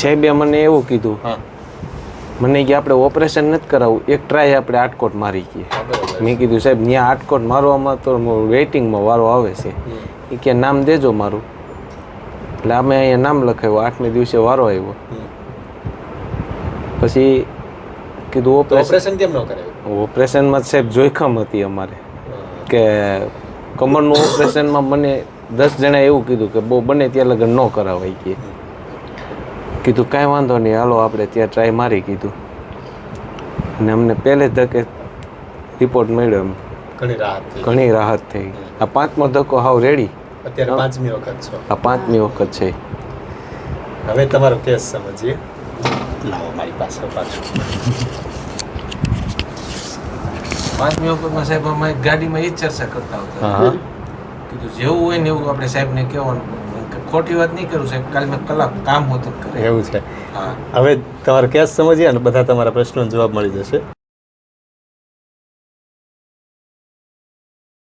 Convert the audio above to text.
સાહેબે મને એવું કીધું મને કે આપણે ઓપરેશન નથી કરાવવું એક ટ્રાય આપણે આટકોટ મારી ગઈએ. મેં કીધું સાહેબ ત્યાં આટકોટ મારવામાં તો વેઇટિંગમાં વારો આવે છે. એ કે નામ દેજો મારું. એટલે અમે અહીંયા નામ લખાવ્યું આઠમે દિવસે વારો આવ્યો. પછી કીધું ઓપરેશન કેમ ન કરાવ્યું? ઓપરેશનમાં સાહેબ જોખમ હતી અમારે. કે કમરનું ઓપરેશનમાં મને દસ જણા એવું કીધું કે બહુ બને ત્યાં લગન ન કરાવાય કે. કીધું કાંઈ વાંધો નહીં હાલો આપણે ત્યાં ટ્રાય મારી કીધું. અને અમને પહેલે ધકે રિપોર્ટ મળ્યો એમ. ઘણી રાહત થઈ. ઘણી રાહત થઈ. આ પાંચમો ધક્કો હાવ રેડી અત્યારે પાંચમી વખત છો. આ પાંચમી વખત છે. હવે તમારો કેસ સમજીએ. લાવો મારી પાસે પાછું પાંચમી વખતમાં સાહેબ અમે ગાડીમાં એ જ ચર્ચા કરતા હતા. હા. કીધું જેવું હોય ને એવું આપણે સાહેબને કહેવાનું. ખોટી વાત નહીં કરું સાહેબ. કાલે કલાક કામ હોતું કરે. એવું છે. હા. હવે તમારો કેસ સમજીએ અને બધા તમારા પ્રશ્નોનો જવાબ મળી જશે.